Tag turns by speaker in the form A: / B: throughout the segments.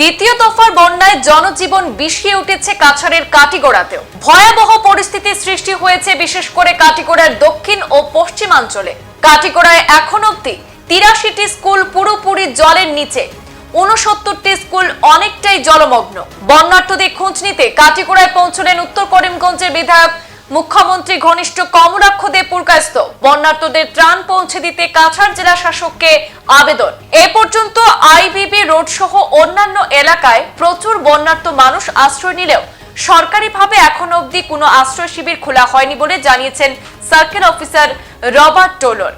A: দ্বিতীয় দফার বন্যায় জনজীবন বিষিয়ে উঠেছে কাছাড়ের কাটিগড়াতেও। ভয়াবহ পরিস্থিতি সৃষ্টি হয়েছে বিশেষ করে কাটিগড়ার দক্ষিণ ও পশ্চিমাঞ্চলে। কাটিগড়ায় এখন অব্দি তিরাশিটি স্কুল পুরোপুরি জলের নিচে। উনসত্তরটি স্কুল অনেকটাই জলমগ্ন। বন্যার্থদের খোঁজ নিতে কাটিগড়ায় পৌঁছলেন উত্তর করিমগঞ্জের বিধায়ক মুখ্যমন্ত্রী ঘনিষ্ঠ কমরাক্ষ দে পুরকাস্ত বন্যার্থদের ত্রাণ পৌঁছে দিতে কাছাড় জেলা শাসককে আবেদন। এ পর্যন্ত আইবিবি রোড সহ অন্যান্য এলাকায় প্রচুর বন্যার্থ মানুষ আশ্রয় নিলেও সরকারিভাবে এখন অবধি কোনো আশ্রয় শিবির খোলা হয়নি বলে জানিয়েছেন সার্কেল অফিসার রবার্ট টোলর।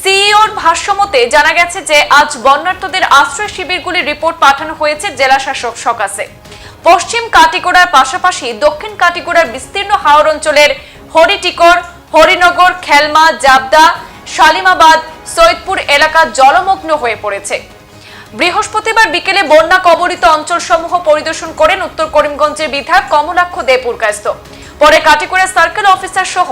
A: সিইওর ভাষ্যমতে জানা গেছে যে, আজ বন্যার্থদের আশ্রয় শিবিরগুলির রিপোর্ট পাঠানো হয়েছে জেলা শাসক সকাশে। পশ্চিম কাটিগড়ার পাশাপাশি দক্ষিণ কাটিগড়ার বিস্তীর্ণ হাওর অঞ্চলের হরিটিকর, হরিনগর, খেলমা, জাবদা, শালিমাবাদ, সৈয়দপুর এলাকা জলমগ্ন হয়ে পড়েছে। বৃহস্পতিবার বিকেলে বন্যা কবলিত অঞ্চলসমূহ পরিদর্শন করেন উত্তর করিমগঞ্জের বিধায়ক কমলাক্ষ দে পুরকাস্ত পরে কাটিগড়া সার্কেল অফিসার সহ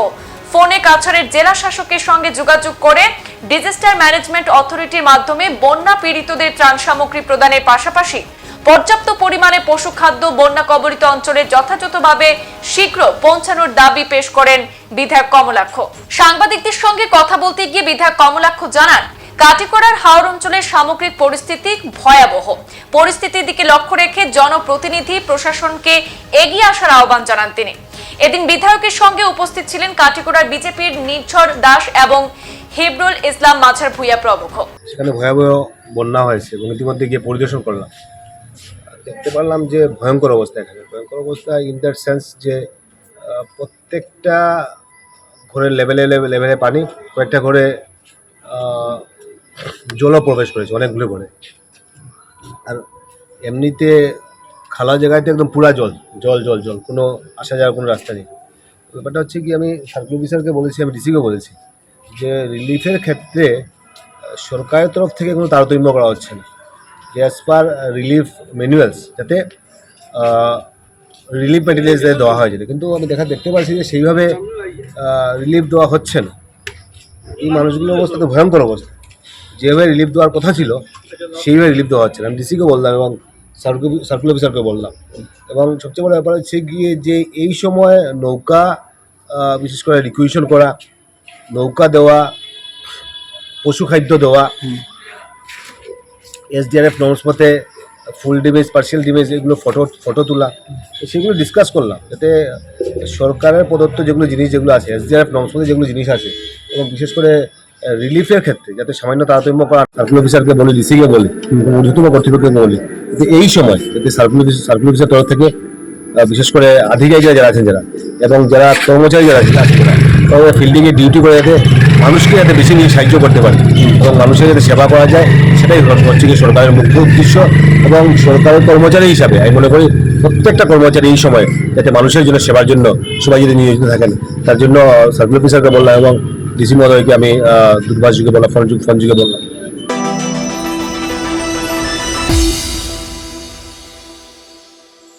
A: ফোনে কাছাড়ের জেলা শাসকের সঙ্গে যোগাযোগ করে ডিজাস্টার ম্যানেজমেন্ট অথরিটির মাধ্যমে বন্যা পীড়িতদের ত্রাণ সামগ্রী প্রদানের পাশাপাশি পর্যাপ্ত পরিমাণে পশু খাদ্য বন্যা কবলিত অঞ্চলে যথাযথভাবে শীঘ্র পৌঁছানোর দাবি পেশ করেন বিধায়ক কমলাক্ষ। সাংবাদিকদের সঙ্গে কথা বলতে গিয়ে বিধায়ক কমলাক্ষ জানান, কাটিকড়ার হাওর অঞ্চলের সামগ্রিক পরিস্থিতি ভয়াবহ। পরিস্থিতির দিকে লক্ষ্য রেখে জনপ্রতিনিধি প্রশাসনকে এগিয়ে আসার আহ্বান জানান তিনি। এদিন বিধায়কের সঙ্গে উপস্থিত ছিলেন কাটিকড়ার বিজেপির নির্ঝর দাস এবং হিবরুল ইসলাম মাঝার ভুইয়া প্রমুখ।
B: সেখানে ভয়াবহ বন্যা হয়েছে এবং ইতিমধ্যে গিয়ে পরিদর্শন করলাম। দেখতে পারলাম যে ভয়ঙ্কর অবস্থা এখানে। ভয়ঙ্কর অবস্থা ইন দ্যাট সেন্স যে প্রত্যেকটা ঘরের লেভেলে লেভেলে পানি, কয়েকটা ঘরে জলও প্রবেশ করেছে, অনেকগুলো ঘরে। আর এমনিতে খালা জায়গাতে একদম পুরা জল জল জল জল, কোনো আসা যাওয়ার কোনো রাস্তা নেই। ব্যাপারটা হচ্ছে কি, আমি সার্কেল অফিসারকে বলেছি, আমি ডিসিকেও বলেছি যে রিলিফের ক্ষেত্রে সরকারের তরফ থেকে কোনো তারতম্য করা হচ্ছে না। যে পার রিলিফ ম্যানুয়ালস যাতে রিলিফ ম্যাটেরিয়ালস দেওয়া হয় যেটা কিন্তু আমি দেখা, দেখতে পাচ্ছি যে সেইভাবে রিলিফ দেওয়া হচ্ছে না। এই মানুষগুলোর অবস্থা তো ভয়ঙ্কর অবস্থা। যেভাবে রিলিফ দেওয়ার কথা ছিল, সেইভাবে রিলিফ দেওয়া হচ্ছে না। আমি ডিসিকে বললাম এবং সার্কুল সার্কুল অফিসারকে বললাম। এবং সবচেয়ে বড় ব্যাপার হচ্ছে গিয়ে যে এই সময় নৌকা বিশেষ করে রিকুইশন করা, নৌকা দেওয়া, পশু খাদ্য দেওয়া এসডিআরএফ নর্মস মতে ফুল ডিমেজ পার্সিয়াল ডিমেজ এগুলো ফটো ফটো তোলা সেগুলো ডিসকাস করলাম। যাতে সরকারের প্রদত্ত যেগুলো জিনিস যেগুলো আছে এসডিআরএফ নর্মস মতে যেগুলো জিনিস আছে, এবং বিশেষ করে রিলিফের ক্ষেত্রে যাতে সামান্য তারতম্য করা সার্কুল অফিসারকে বলি ডিসিকে বলি ঊর্ধ্বতম কর্তৃপক্ষকে বলি এই সময় যাতে সার্কুল অফিস সার্কুল অফিসের তরফ থেকে বিশেষ করে আধিকারিকরা যারা আছেন যারা, এবং যারা কর্মচারী যারা আছেন, তারা ফিল্ডিংয়ে ডিউটি করে যাতে মানুষকে যাতে বেশি নিয়ে সাহায্য করতে পারে, এবং মানুষের যাতে সেবা করা যায় সেটাই হচ্ছে কি সরকারের মুখ্য উদ্দেশ্য এবং সরকারের কর্মচারী হিসাবে, আমি মনে করি প্রত্যেকটা কর্মচারী এই সময় যাতে মানুষের জন্য সেবার জন্য সবাই যদি নিয়োজিত থাকেন, তার জন্য সার্কুল অফিসারকে বললাম এবং ডিসি মহোদয়কে আমি যুগে বললাম ফোন যুগ ফোন যুগে বললাম।